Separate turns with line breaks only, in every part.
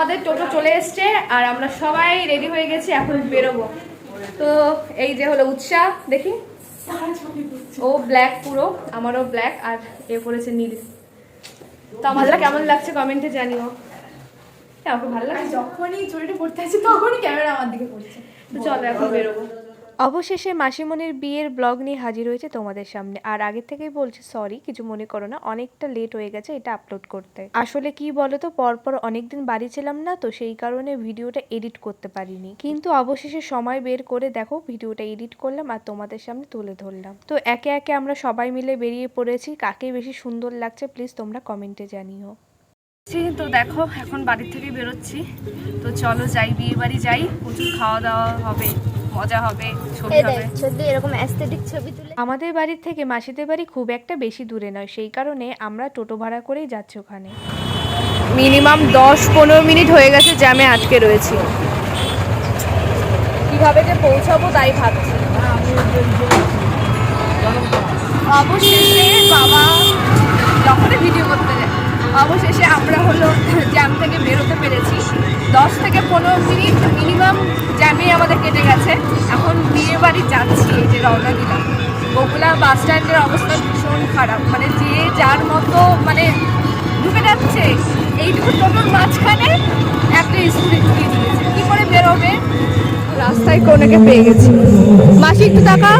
আমাদের টোটো চলে এসছে আর আমরা সবাই রেডি হয়ে গেছি এখন বেরোবো। তো এই যে হলো উৎসাহ দেখি। ও ব্ল্যাক পুরো আমারও ব্ল্যাক আর এ পড়েছে নীল। তো আমাদের কেমন লাগছে কমেন্টে জানিও। হ্যাঁ, ওকে ভালো লাগছে।
যখনই চুরিটা পড়তে আছে তখনই ক্যামেরা আমার দিকে পড়ছে।
তো চলো এখন বেরোবো। অবশেষে মাসিমণির বিয়ের ব্লগ নিয়ে হাজির হয়েছে তোমাদের সামনে। আর আগে থেকেই বলছি সরি কিছু মনে করো না, অনেকটা লেট হয়ে গেছে এটা আপলোড করতে। আসলে কি বলো তো পরপর অনেকদিন বাড়ি ছিলাম না, তো সেই কারণে ভিডিওটা এডিট করতে পারিনি। কিন্তু অবশেষে সময় বের করে দেখো, ভিডিওটা এডিট করলাম আর তোমাদের সামনে তুলে ধরলাম। তো একে একে আমরা সবাই মিলে বেরিয়ে পড়েছি, কাকে বেশি সুন্দর লাগছে প্লিজ তোমরা কমেন্টে জানিও। তো দেখো, এখন বাড়ির থেকে বেরোচ্ছি। তো চলো যাই বিয়ে বাড়ি যাই, প্রচুর খাওয়া দাওয়া হবে। মজা হবে ছবি হবে।
এরকম অ্যাস্থেটিক ছবি তুলে
আমাদের বাড়ির থেকে মাসিদের বাড়ি খুব একটা বেশি দূরে নয় সেই কারণে আমরা টোটো ভাড়া করেই যাচ্ছি ওখানে। মিনিমাম দশ পনেরো মিনিট হয়ে গেছে জ্যামে আটকে রয়েছি। কীভাবে যে পৌঁছাবো তাই ভাবছি। অবশেষে বাবা যখনই ভিডিও করতে যায়। অবশেষে আমরা হলো জ্যাম থেকে বেরোতে পেরেছি। দশ থেকে পনেরো মিনিট মিনিমাম গেছে। এখন বিয়ে বাড়ি যাচ্ছি এই যে রওনা দিলাম। বগুলা বাস স্ট্যান্ডের অবস্থা ভীষণ খারাপ। মানে যে যার মতো মানে ঢুকে যাচ্ছে এইটুকু টোটোর মাঝখানে একটা স্কুটি ঢুকিয়ে দিয়েছে। কি করে বেরোবে রাস্তায় কোনেকে পেয়ে গেছি। মাসি একটু টাকা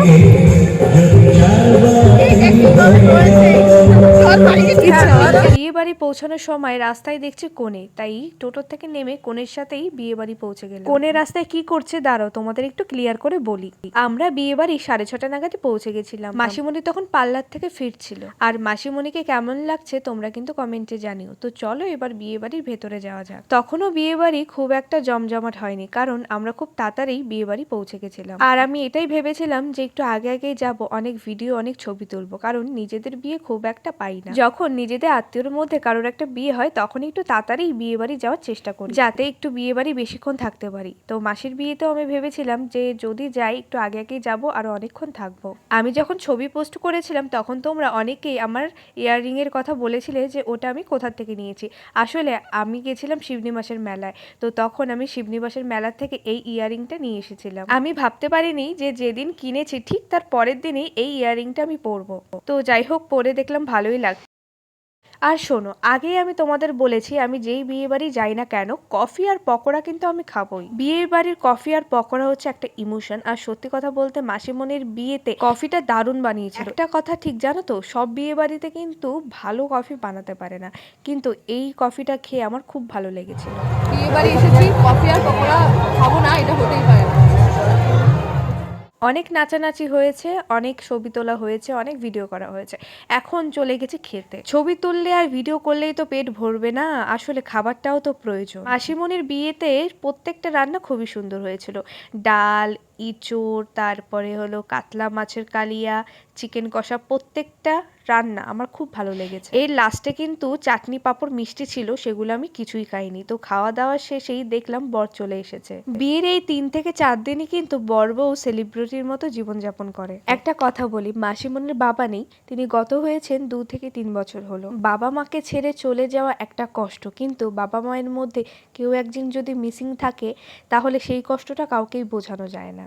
বিয়ে বাড়ি পৌঁছানোর সময় রাস্তায় দেখছি কোনে। তাই টোটোর থেকে নেমে কোনের সাথেই বিয়ে বাড়ি পৌঁছে গেল কোনের রাস্তায় কি করছে দাঁড়াও তোমাদের একটু ক্লিয়ার করে বলি। আমরা বিয়ে বাড়ি সাড়ে ছটা নাগাদ পৌঁছে গেছিলাম। মাসিমণি তখন পার্লার থেকে ফিরছিল। আর মাসিমণিকে কেমন লাগছে তোমরা কিন্তু কমেন্টে জানিও। তো চলো এবার বিয়ে বাড়ির ভেতরে যাওয়া যাক। তখনও বিয়ে বাড়ি খুব একটা জমজমাট হয়নি কারণ আমরা খুব তাড়াতাড়ি বিয়ে বাড়ি পৌঁছে গেছিলাম। আর আমি এটাই ভেবেছিলাম যে একটু আগে আগেই যাব অনেক ভিডিও অনেক ছবি তুলবো কারণ নিজেদের বিয়ে খুব একটা পাই না। যখন নিজেদের আত্মীয়র মধ্যে কারোর একটা বিয়ে হয় তখন একটু তাড়াতাড়ি বিয়ে বাড়ি যাওয়ার চেষ্টা করি। যাতে একটু বিয়ে বাড়ি বেশিক্ষণ থাকতে পারি। তো মাসির বিয়েতেও আমি ভেবেছিলাম যে, যদি যাই, একটু আগে আগেই যাব আর অনেকক্ষণ থাকব। আমি যখন ছবি পোস্ট করেছিলাম, তখন তোমরা অনেকেই আমার ইয়াররিং এর কথা বলেছিলে যে, ওটা আমি কোথা থেকে নিয়েছি। আসলে আমি গেছিলাম শিবনী মাসের মেলায়। তো তখন আমি শিবনী মাসের মেলা থেকে এই ইয়াররিংটা নিয়ে এসেছিলাম। আমি ভাবতে পারিনি যে, যেদিন কিনেছি, ঠিক তার পরের দিনই এই ইয়াররিংটা আমি পরবো। তো যাই হোক, পরে দেখলাম ভালোই লাগ আর শোনো, আগেই আমি তোমাদের বলেছি আমি যেই বিয়ে বাড়ি যাই না কেন, কফি আর পকোড়া কিন্তু আমি খাবোই। বিয়ে বাড়ির কফি আর পকোড়া হচ্ছে একটা ইমোশন, আর সত্যি কথা বলতে মাসিমনির বিয়েতে কফিটা দারুণ বানিয়েছিল। একটা কথা ঠিক জানো তো, সব বিয়ে বাড়িতে কিন্তু ভালো কফি বানাতে পারে না, কিন্তু এই কফিটা খেয়ে আমার খুব ভালো লেগেছিল বিয়ে বাড়ি এসেছি, কফি আর পকোড়া খাব না, এটা হতেই পারে। অনেক নাচানাচি হয়েছে, অনেক ছবি তোলা হয়েছে, অনেক ভিডিও করা হয়েছে। এখন চলে গেছে খেতে। ছবি তুললে আর ভিডিও করলেই তো পেট ভরবে না, আসলে খাবারটাও তো প্রয়োজন। আশিমনির বিয়েতে প্রত্যেকটা রান্না খুবই সুন্দর হয়েছিল। ডাল ইঁচড় তারপরে হলো কাতলা মাছের কালিয়া চিকেন কষা প্রত্যেকটা রান্না আমার খুব ভালো লেগেছে। এর লাস্টে কিন্তু চাটনি পাঁপড় মিষ্টি ছিল সেগুলো আমি কিছুই খাইনি। তো খাওয়া দাওয়া শেষেই দেখলাম বর চলে এসেছে। বিয়ের এই তিন থেকে চার দিনই কিন্তু বর বউ সেলিব্রিটির মতো জীবনযাপন করে। একটা কথা বলি মাসিমণির বাবা নেই তিনি গত হয়েছেন দু থেকে তিন বছর হলো। বাবা মাকে ছেড়ে চলে যাওয়া একটা কষ্ট কিন্তু বাবা মায়ের মধ্যে কেউ একজন যদি মিসিং থাকে তাহলে সেই কষ্টটা কাউকেই বোঝানো যায় না।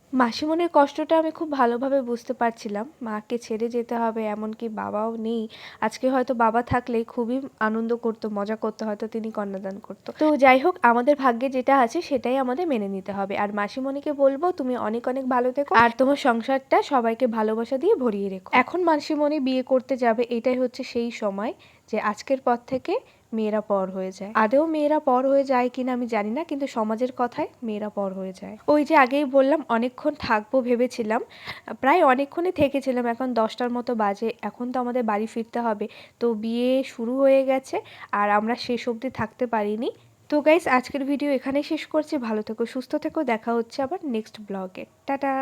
মাসিমণির কষ্টটা আমি খুব ভালোভাবে বুঝতে পারছিলাম। মাকে ছেড়ে যেতে হবে, এমনকি বাবাও নেই। আজকে হয়তো বাবা থাকলে খুবই আনন্দ করতো, মজা করতো, হয়তো তিনি কন্যাদান করতো। তো যাই হোক, আমাদের ভাগ্যে যেটা আছে সেটাই আমাদের মেনে নিতে হবে। আর মাসিমণিকে বলব, তুমি অনেক অনেক ভালো থেকো। আর তোমার সংসারটা সবাইকে ভালোবাসা দিয়ে ভরিয়ে রেখো। এখন মাসিমণি বিয়ে করতে যাবে, এটাই হচ্ছে সেই সময় যে আজকের পর থেকে মেয়েরা পর হয়ে যায়। আদেও মেয়েরা পর হয়ে যায় কিনা আমি জানি না, কিন্তু সমাজের কথায় মেয়েরা পর হয়ে যায়। ওই যে আগেই বললাম অনেকক্ষণ থাকব ভেবেছিলাম, প্রায় অনেকক্ষণই থেকেছিলাম, এখন দশটার মতো বাজে, এখন তো আমাদের বাড়ি ফিরতে হবে। তো বিয়ে শুরু হয়ে গেছে, আর আমরা শেষ অবধি থাকতে পারিনি। তো গাইস আজকের ভিডিও এখানেই শেষ করছি, ভালো থেকো, সুস্থ থেকো, দেখা হচ্ছে আবার নেক্সট ব্লগে টাটা!